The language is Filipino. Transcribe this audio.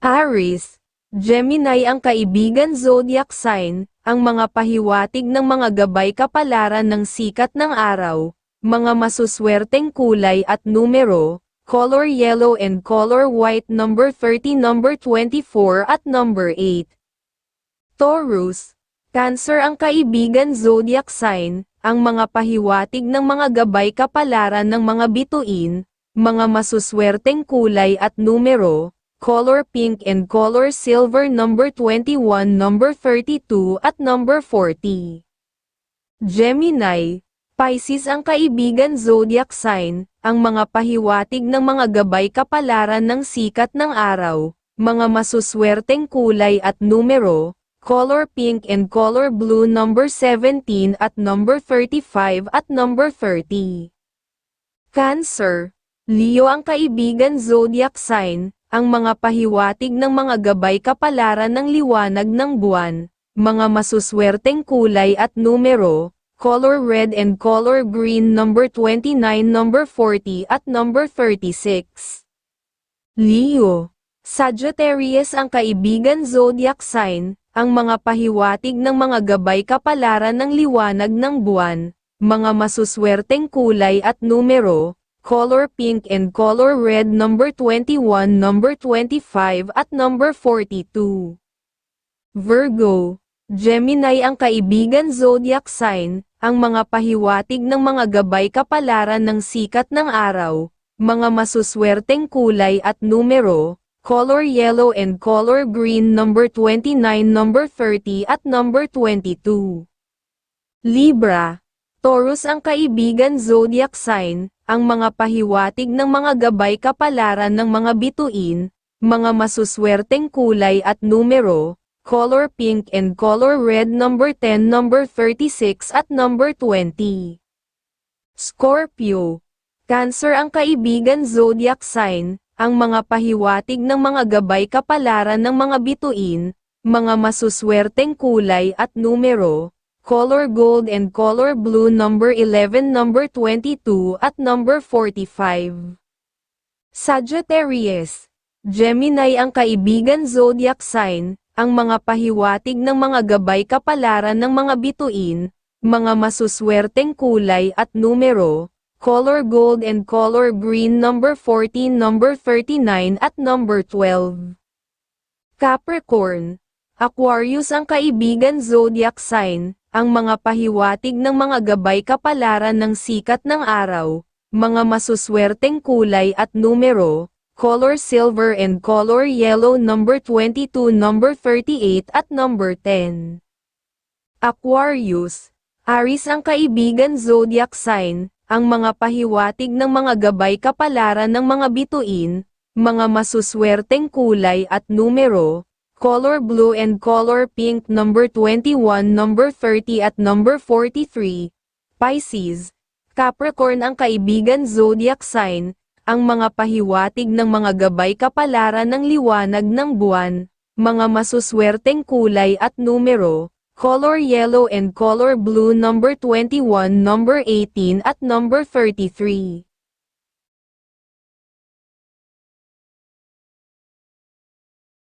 Aries, Gemini ang kaibigan zodiac sign, ang mga pahiwatig ng mga gabay kapalaran ng sikat ng araw, mga masuswerteng kulay at numero, color yellow and color white number 30 number 24 at number 8. Taurus, Cancer ang kaibigan zodiac sign, ang mga pahiwatig ng mga gabay kapalaran ng mga bituin, mga masuswerteng kulay at numero, color pink and color silver number 21 number 32 at number 40. Gemini, Pisces ang kaibigan zodiac sign, ang mga pahiwatig ng mga gabay kapalaran ng sikat ng araw, mga masuswerteng kulay at numero, color pink and color blue number 17 at number 35 at number 30. Cancer, Leo ang kaibigan zodiac sign, ang mga pahiwatig ng mga gabay kapalaran ng liwanag ng buwan, mga masuswerteng kulay at numero, color red and color green number 29 number 40 at number 36. Leo, Sagittarius ang kaibigan zodiac sign, ang mga pahiwatig ng mga gabay kapalaran ng liwanag ng buwan, mga masuswerteng kulay at numero, color pink and color red number 21 number 25 at number 42. Virgo, Gemini ang kaibigan zodiac sign, ang mga pahiwatig ng mga gabay kapalaran ng sikat ng araw, mga masuswerteng kulay at numero, color yellow and color green number 29 number 30 at number 22. Libra, Taurus ang kaibigan zodiac sign, ang mga pahiwatig ng mga gabay kapalaran ng mga bituin, mga masuswerteng kulay at numero, color pink and color red number 10 number 36 at number 20. Scorpio, Cancer ang kaibigan zodiac sign, ang mga pahiwatig ng mga gabay kapalaran ng mga bituin, mga masuswerteng kulay at numero, color gold and color blue number 11 number 22 at number 45. Sagittarius, Gemini ang kaibigan zodiac sign, ang mga pahiwatig ng mga gabay kapalaran ng mga bituin, mga masuswerteng kulay at numero, color gold and color green number 14 number 39 at number 12. Capricorn, Aquarius ang kaibigan zodiac sign, ang mga pahiwatig ng mga gabay kapalaran ng sikat ng araw, mga masuswerteng kulay at numero, color silver and color yellow number 22 number 38 at number 10. Aquarius, Aries ang kaibigan zodiac sign, ang mga pahiwatig ng mga gabay kapalaran ng mga bituin, mga masuswerteng kulay at numero, color blue and color pink number 21 number 30 at number 43, Pisces, Capricorn ang kaibigan zodiac sign, ang mga pahiwatig ng mga gabay kapalaran ng liwanag ng buwan, mga masuswerteng kulay at numero, color yellow and color blue number 21 number 18 at number 33.